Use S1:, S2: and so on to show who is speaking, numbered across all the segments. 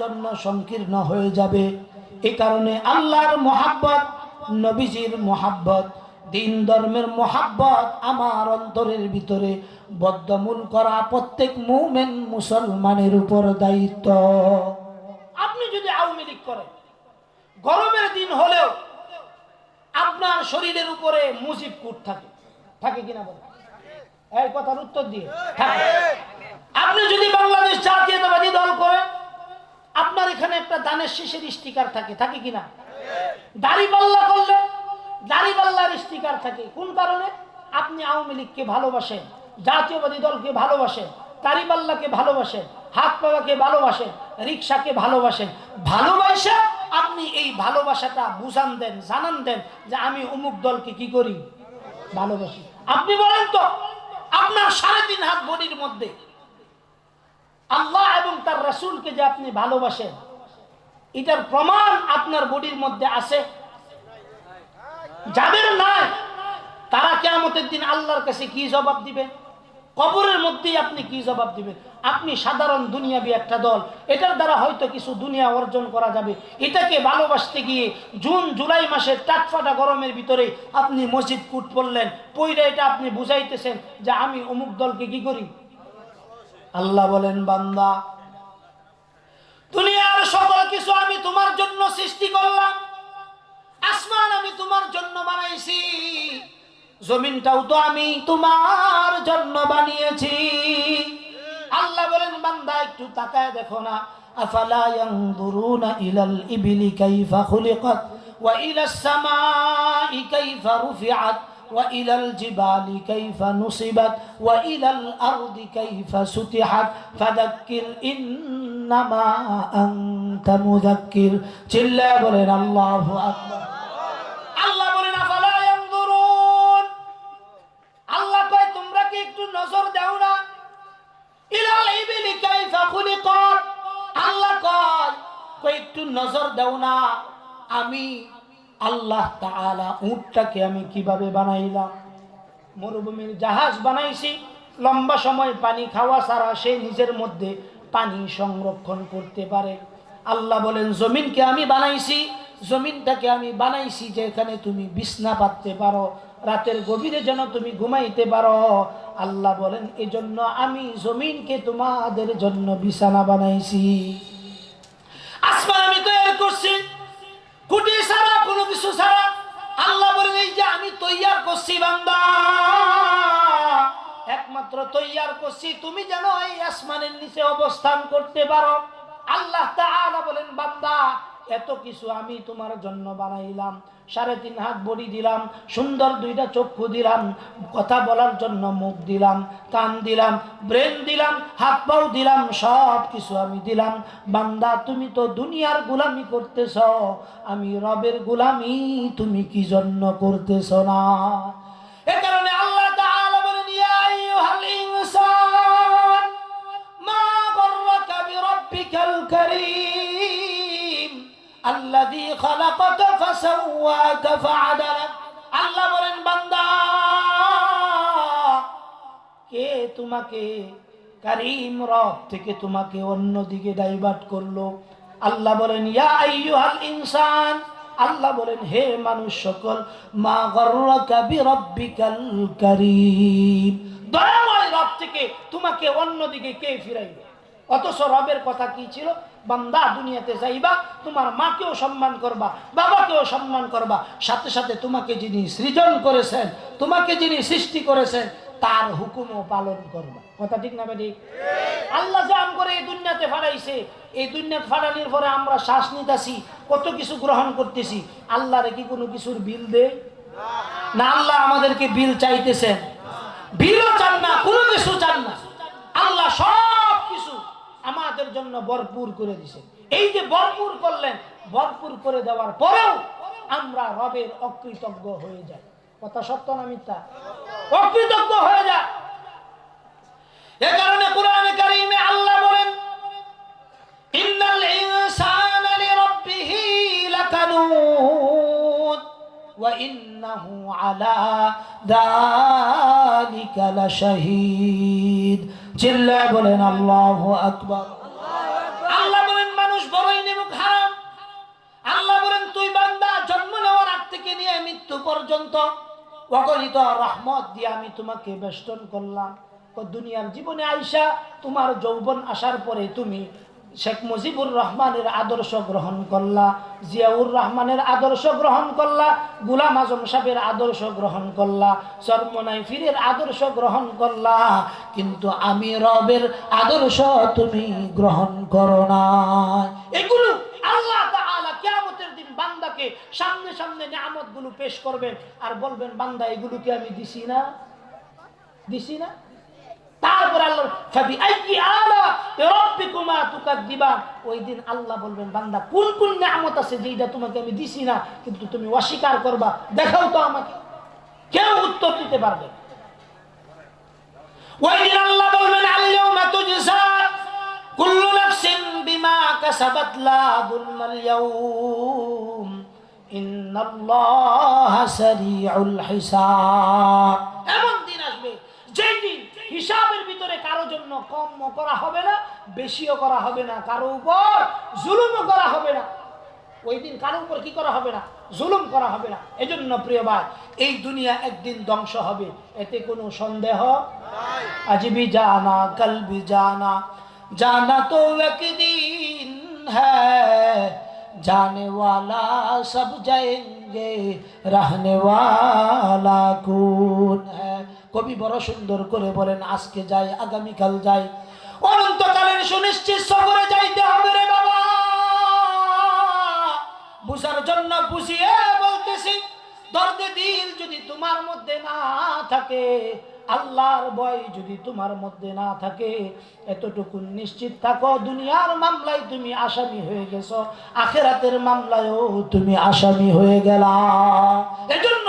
S1: জন্য সংকীর্ণ হয়ে যাবে। এই কারণে আল্লাহর মোহাব্বত, নবীজির মোহাব্বত, দিন ধর্মের মোহাব্বত আমার অন্তরের ভিতরে বদ্ধমূল করা প্রত্যেক মুমেন মুসলমানের উপর দায়িত্ব। আপনি যদি আওয়ামী লীগ করেন, গরমের দিন হলেও আপনার শরীরের উপরে মুজিব কুট থাকে। থাকে কিনা বলেন? এই কথার উত্তর দিয়ে। আপনি যদি বাংলাদেশ জাতীয়তাবাদী দল করেন আপনার এখানে একটা দানের শেষের স্টিকার থাকে থাকে কিনা দাড়ি পাল্লা করলে দাড়ি পাল্লার স্টিকার থাকে। কোন কারণে? আপনি আওয়ামী লীগকে ভালোবাসেন, জাতীয়বাদী দলকে ভালোবাসেন, দাড়ি পাল্লাকে ভালোবাসেন, হাত পাওয়াকে ভালোবাসেন রিক্সাকে ভালোবাসেন। ভালোবাসা, আপনি এই ভালোবাসাটা বুঝান দেন, জানান দেন যে আমি অমুক দলকে কি করি? ভালোবাসি। আপনি বলেন তো, আপনার সাড়ে তিন হাত বডির মধ্যে আল্লাহ এবং তার রাসূলকে যে আপনি ভালোবাসেন, এটার প্রমাণ আপনার বডির মধ্যে আছে। যাদের নাই, তারা কেয়ামতের দিন আল্লাহর কাছে কি জবাব দিবে? কবরের মধ্যেই আপনি কি জবাব দিবেন? আপনি সাধারণ দুনিয়াবি একটা দল। এটার দ্বারা হয়তো কিছু দুনিয়া অর্জন করা যাবে। এটাকে ভালোবাসতে গিয়ে জুন, জুলাই মাসের টাটফাটা গরমের ভিতরে আপনি মসজিদ কুট পড়লেন, পইরা এটা আপনি বুঝাইতেছেন যে আমি অমুক দলকে কি করি? আল্লাহ বলেন, বান্দা, দুনিয়ার সকল কিছু আমি তোমার জন্য সৃষ্টি করলাম। আসমান আমি তোমার জন্য বানাইছি। জমিনটাও তো আমি তোমার জন্য বানিয়েছি। আল্লাহ বলেন, বান্দা, একটু তাকায় দেখো না। আফালা ইয়ানজুরুনা ইলাল ইবিলি কাইফা খুলিকাত ওয়া ইলাস সামাই কাইফা রুফিআত। وإلى الجبال كيف نصبت وإلى الأرض كيف سطحت فذكر إنما أنت مذكر চিল্লা বলেন আল্লাহু আকবার আল্লাহ বলেন আফালা ইয়ানজুরুন আল্লাহ কয় তোমরা কি একটু নজর দাও না ইলাল ইবিলি কাইফা খুলিকাত আল্লাহ কয় কয় একটু নজর দাও না আমি আল্লাহ উটটাকে আমি কীভাবে বানাইলাম? মরুভূমির জাহাজ বানাইছি, লম্বা সময় পানি খাওয়া ছাড়া সে নিজের মধ্যে পানি সংরক্ষণ করতে পারে। আল্লাহ বলেন, জমিনকে আমি বানাইছি, জমিনটাকে আমি বানাইছি যে এখানে তুমি বিছনা পাততে পারো, রাতের গভীরে যেন তুমি ঘুমাইতে পারো। আল্লাহ বলেন, এজন্য আমি জমিনকে তোমাদের জন্য বিছানা বানাইছি। আসমান আমি তৈরি করছি কুটি ছাড়া কোনো কিছু ছাড়া। আল্লাহ বলেন, এই যে আমি তৈয়ার করছি, বান্দা। একমাত্র তৈয়ার করছি। তুমি যেন এই আসমানের নিচে অবস্থান করতে পারো। আল্লাহ তাআলা বলেন, বান্দা, এত কিছু আমি তোমার জন্য বানাইলাম। সাড়ে তিন হাত বড়ি দিলাম, সুন্দর দুইটা চক্ষু দিলাম, কথা বলার জন্য মুখ দিলাম, কান দিলাম, ব্রেন দিলাম, হাত পাও দিলাম, সব কিছু আমি দিলাম। বান্দা, তুমি তো দুনিয়ার গুলামি করতেছ, আমি রবের গুলামি তুমি কি জন্য করতেছ না? এ কারণে আল্লাহ ইয়া আল্লাযী খালাকাকা ফাসাওয়াকা ফাআদালাক আল্লাহ বলেন, বান্দা, কে তোমাকে কারিম রব থেকে তোমাকে অন্যদিকে ডাইভার্ট করল? আল্লাহ বলেন, ইয়া আইয়ুহাল ইনসান। আল্লাহ বলেন, হে মানুষ সকল, মা গর্রাকা বিরাব্বিকাল কারীম। দয়াময় রব থেকে তোমাকে অন্যদিকে কে ফিরাইবে অথচ রবের কথা কি ছিল? বান্দা দুনিয়াতে যাইবা, তোমার মাকেও সম্মান করবা, বাবাকেও সম্মান করবা। সাথে সাথে তোমাকে যিনি সৃজন করেছেন, তোমাকে যিনি সৃষ্টি করেছেন, তার হুকুমও পালন করবা। কথা ঠিক না ঠিক আল্লাহ জাম করে এই দুনিয়াতে ফাড়াইছে, এই দুনিয়াতে ফাড়ানির পরে আমরা শ্বাস নিতেছি, কত কিছু গ্রহণ করতেছি। আল্লাহরে কি কোনো কিছুর বিল দে না, আল্লাহ আমাদেরকে বিল চাইতেছেন। বিলও চান না, কোনো কিছু চান না। আল্লাহ সব আমাদের জন্য ভরপুর করে দিছেন এই যে ভরপুর করলেন, ভরপুর করে দেওয়ার পরেও আমরা রবের অকৃতজ্ঞ হয়ে যাই। কথা সত্য না মিথ্যা? অকৃতজ্ঞ হয়ে যায় এ কারণে কোরআনে কারিমে আল্লাহ বলেন, ইন্নাল ইনসানা ওয়া ইন্নাহু আলা চিল্লা বলেন, আল্লাহ আকবর। আল্লাহ বলেন, মানুষ বড়ই নেমুক হারাম। আল্লাহ বলেন, তুই বান্দা, জন্ম নেওয়ার আগ থেকে নিয়ে মৃত্যু পর্যন্ত অগণিত রহমত দিয়ে আমি তোমাকে বেষ্টন করলাম। দুনিয়ার জীবনে আইসা তোমার যৌবন আসার পরে তুমি শেখ মুজিবুর রহমানের আদর্শ গ্রহণ করলা, জিয়াউর রহমানের আদর্শ গ্রহণ করলা, গুলাম আজম সাহেবের আদর্শ গ্রহণ করলা, চর্মনাই ফিরের আদর্শ গ্রহণ করলা। কিন্তু আমি রবের আদর্শ তুমি গ্রহণ করো না। এগুলো আল্লাহ কিয়ামতের দিন বান্দাকে সামনে সামনে নিয়ামতগুলো পেশ করবেন আর বলবেন, বান্দা এগুলোকে আমি দিছি না? দিছি না? তারপর আল্লাহ বলবেন, বান্দা, কোন কোন নিয়ামত আছে যেটা তোমাকে আমি দিছি না, কিন্তু তুমি অস্বীকার করবা? দেখাও তো আমাকে। কেউ উত্তর দিতে পারবে। ওই আল্লাহ বলবেন আল্লাহুম্মা তুজসা কুল্লু নাফসিন বিমা কাসাবাত লা যুলমাল ইয়াউম। ইন্নাল্লাহা সারিউল এমন দিন আসবে, যেই হিসাবের ভিতরে কারো জন্য কম করা হবে না বেশিও করা হবে না কারো উপর জুলুমও করা হবে না ওই দিন কারো উপর কি করা হবে না জুলুম করা হবে না এজন্য প্রিয় ভাই এই দুনিয়া একদিন ধ্বংস হবে এতে কোনো সন্দেহ আজ भी जाना कल भी जाना जाना तो एक दिन है जाने वाला सब जाएंगे रहने वाला कौन है কবি বড় সুন্দর করে বলেন, আজকে যাই, আগামীকাল যাই। অনন্তকালের সুনিশ্চিত সফরে যাইতে হবে রে বাবা। বুঝার জন্য বুঝিয়ে বলতেছি, দর্দে দিল যদি তোমার মধ্যে না থাকে, আল্লাহর ভয় যদি তোমার মধ্যে না থাকে, এতটুকু নিশ্চিত থাকো, দুনিয়ার মামলায় তুমি আসামি হয়ে গেছো, আখেরাতের মামলায়ও তুমি আসামি হয়ে গেলা। এজন্য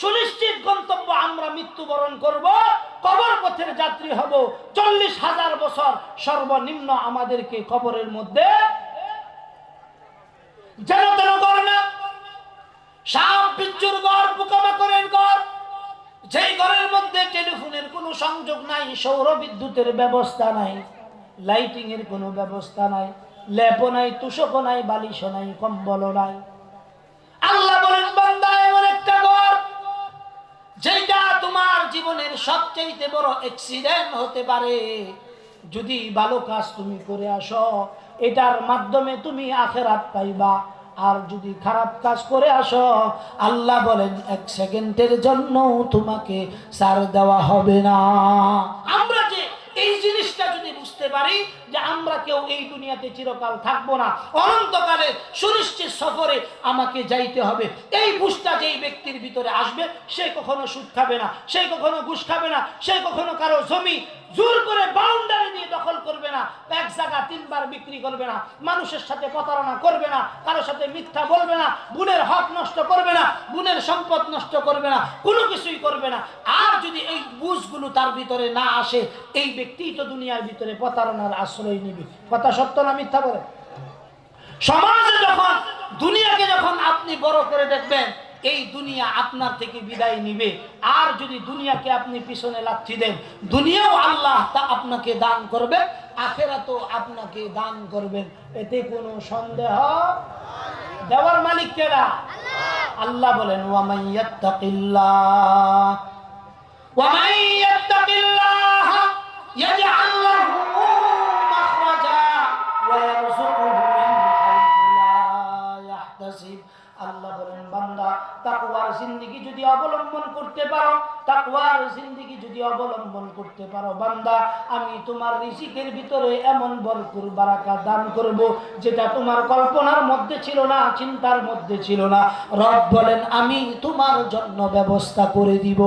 S1: সুনিশ্চিত গন্তব্য আমরা মৃত্যুবরণ করব, কবর পথের যাত্রী হব। চল্লিশ হাজার বছর সর্বনিম্ন আমাদেরকে কবরের মধ্যে যেন তেন না। সাপ, বিচ্ছুর গড় পোকামাকড়ের গড় যেই ঘরের মধ্যে টেলিফোনের কোনো সংযোগ নাই, সৌর বিদ্যুতের ব্যবস্থা নাই লাইটিং এর কোনো ব্যবস্থা নাই, ল্যাপও নাই, তুষকও নাই, বালিশও নাই, কম্বলও নাই। জীবনের সবচেয়ে বড় অ্যাক্সিডেন্ট হতে পারে। যদি ভালো কাজ তুমি করে আসো, এটার মাধ্যমে তুমি আখেরাত পাইবা। আর যদি খারাপ কাজ করে আসো, আল্লাহ বলেন, এক সেকেন্ডের জন্য তোমাকে সার দেওয়া হবে না। আমরা যে এই জিনিসটা যদি বুঝতে পারি যে আমরা কেউ এই দুনিয়াতে চিরকাল থাকব না। অনন্তকালে সুনিশ্চিত সফরে আমাকে যাইতে হবে। এই বুঝটা যেই ব্যক্তির ভিতরে আসবে, সে কখনো সুদ খাবে না, সে কখনো ঘুষ খাবে না, সে কখনো কারও জমি জোর করে বাউন্ডারি দিয়ে দখল করবে না, এক জায়গা তিনবার বিক্রি করবে না, মানুষের সাথে প্রতারণা করবে না কারোর সাথে মিথ্যা বলবে না বোনের হক নষ্ট করবে না বোনের সম্পদ নষ্ট করবে না, কোনো কিছুই করবে না। আর যদি এই বুঝগুলো তার ভিতরে না আসে, এই ব্যক্তি তো দুনিয়ার ভিতরে প্রতারণার আশ্রয়। আশ্রয় নিবি। কথা সত্য না মিথ্যা বলে? সমাজে যখন, দুনিয়াকে যখন আপনি বড় করে দেখবেন, এই দুনিয়া আপনার থেকে বিদায় নিবে। আর যদি দুনিয়াকে আপনি পিছনে লাথি দেন, দুনিয়াও আল্লাহ তা আপনাকে দান করবে আখেরা তো আপনাকে দান করবেন। এতে কোনো সন্দেহ দেওয়ার মালিক কেরা আল্লাহ। বলেন ওয়ামাইয়াত্তাকিল্লাহ ওয়ামাই তাকওয়ার জিন্দিগি যদি অবলম্বন করতে পারো বান্দা, আমি তোমার ঋষিকের ভিতরে এমন বরকুর বারাকা দান করব যেটা তোমার কল্পনার মধ্যে ছিল না, চিন্তার মধ্যে ছিল না। রব বলেন, আমি তোমার জন্য ব্যবস্থা করে দিব।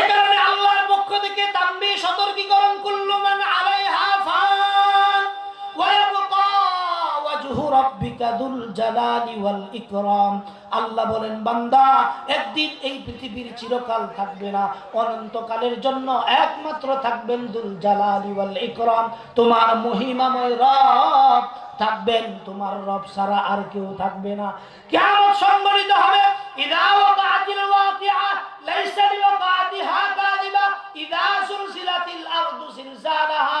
S1: এ কারণে আল্লাহর পক্ষ থেকে তাম্বি সতর্কীকরণ করল মান আল্লাহ বলেন, বান্দা, একদিন এই পৃথিবীর চিরকাল থাকবে না, অনন্তকালের জন্য একমাত্র থাকবেন দুল জালালি ওয়াল ইকরাম। তোমার মহিমাময় রব থাকবেন, তোমার রব ছাড়া আর কেউ থাকবে না। কিয়ামত সংগঠিত হবে, ইদা ওয়াকাতিল ওয়াকিআ, লাইসা লিওয়াকাতিহা কাযিবা ইদা সুলসিলাতিল আরদু সিলসালাহা।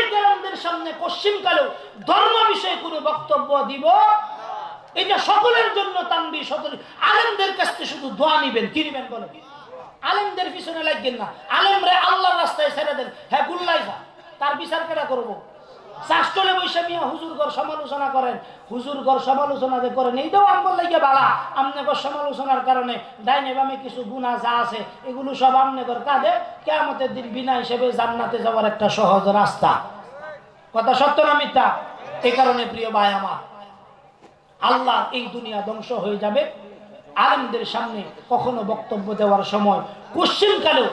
S1: সামনে পশ্চিমকালেও ধর্ম বিষয়ে কোনো বক্তব্য দিব? এটা সকলের জন্য তানবি সতর্ক আলেমদের কাছ থেকে শুধু দোয়া নিবেন, কি নিবেন বলো? আলেমদের পিছনে লাগবেন না। আলেমরে আল্লাহর রাস্তায় ছেড়ে দেন। হ্যাঁ গুল্লাই যা। তার বিচার কেটা করব? মিয়া সমালোচনা করেন। সমালোচনা যে করেন এইটাও বালা। সমালোচনার কারণে ডাইনে বামে কিছু গুণা যা আছে, এগুলো সব আমনেগর কাঁধে। কেমতের দিন বিনা হিসেবে জান্নাতে যাওয়ার একটা সহজ রাস্তা। কথা সত্য না মিথ্যা? এই কারণে প্রিয় ভাই আমার আল্লাহ এই দুনিয়া ধ্বংস হয়ে যাবে। আলেমদের সামনে কখনো বক্তব্য দেওয়ার সময় কোশ্চিনকালেও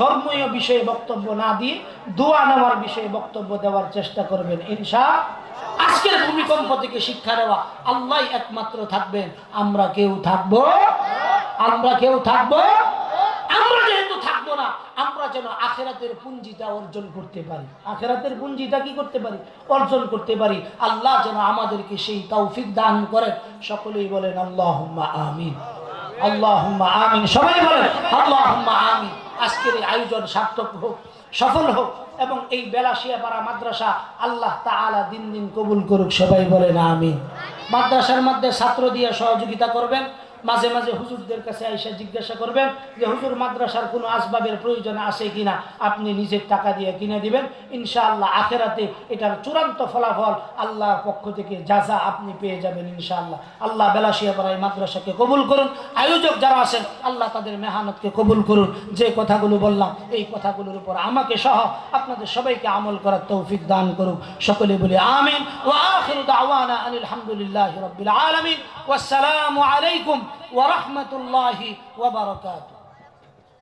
S1: ধর্মীয় বিষয়ে বক্তব্য না দিয়ে দোয়া নেওয়ার বিষয়ে বক্তব্য দেওয়ার চেষ্টা করবেন ইনশা আজকের ভূমিকম্প থেকে শিক্ষা দেওয়া আল্লাহ একমাত্র থাকবেন। আমরা কেউ থাকব? আমরা কেউ থাকব আমরা যেহেতু থাকব না আমরা যেন আখেরাতের পুঞ্জিটা অর্জন করতে পারি। আখেরাতের পুঞ্জিটা কি করতে পারি? অর্জন করতে পারি। আল্লাহ যেন আমাদেরকে সেই তৌফিক দান করেন। সকলেই বলেন আল্লাহ আমিন। আল্লাহ আমিন। সবাই বলেন আল্লাহ আমিন। আজকের এই আয়োজন সার্থক হোক, সফল হোক এবং এই বেলাশিয়াপাড়া মাদ্রাসা আল্লাহ তাআলা দিন দিন কবুল করুক। সবাই বলেন, আমিন। মাদ্রাসার মধ্যে ছাত্র দিয়ে সহযোগিতা করবেন। মাঝে মাঝে হুজুরদের কাছে এসে জিজ্ঞাসা করবেন যে, হুজুর, মাদ্রাসার কোনো আসবাবের প্রয়োজন আছে কিনা আপনি নিজের টাকা দিয়ে কিনে দিবেন। ইনশাআল্লাহ আখেরাতে এটার চূড়ান্ত ফলাফল আল্লাহর পক্ষ থেকে যা যা আপনি পেয়ে যাবেন ইনশাআল্লাহ। আল্লাহ বেলাশিয়া এই মাদ্রাসাকে কবুল করুন। আয়োজক যারা আছেন, আল্লাহ তাদের মেহানতকে কবুল করুন। যে কথাগুলো বললাম, এই কথাগুলোর উপর আমাকে সহ আপনাদের সবাইকে আমল করার তৌফিক দান করুন সকলে বলি আমিন। ওয়া আখিরু দাওয়ানা আনিল হামদুলিল্লাহি রাব্বিল আলামিন। ওয়াসসালামু আলাইকুম। ওয়া রাহমাতুল্লাহি ওয়া বারাকাতুহু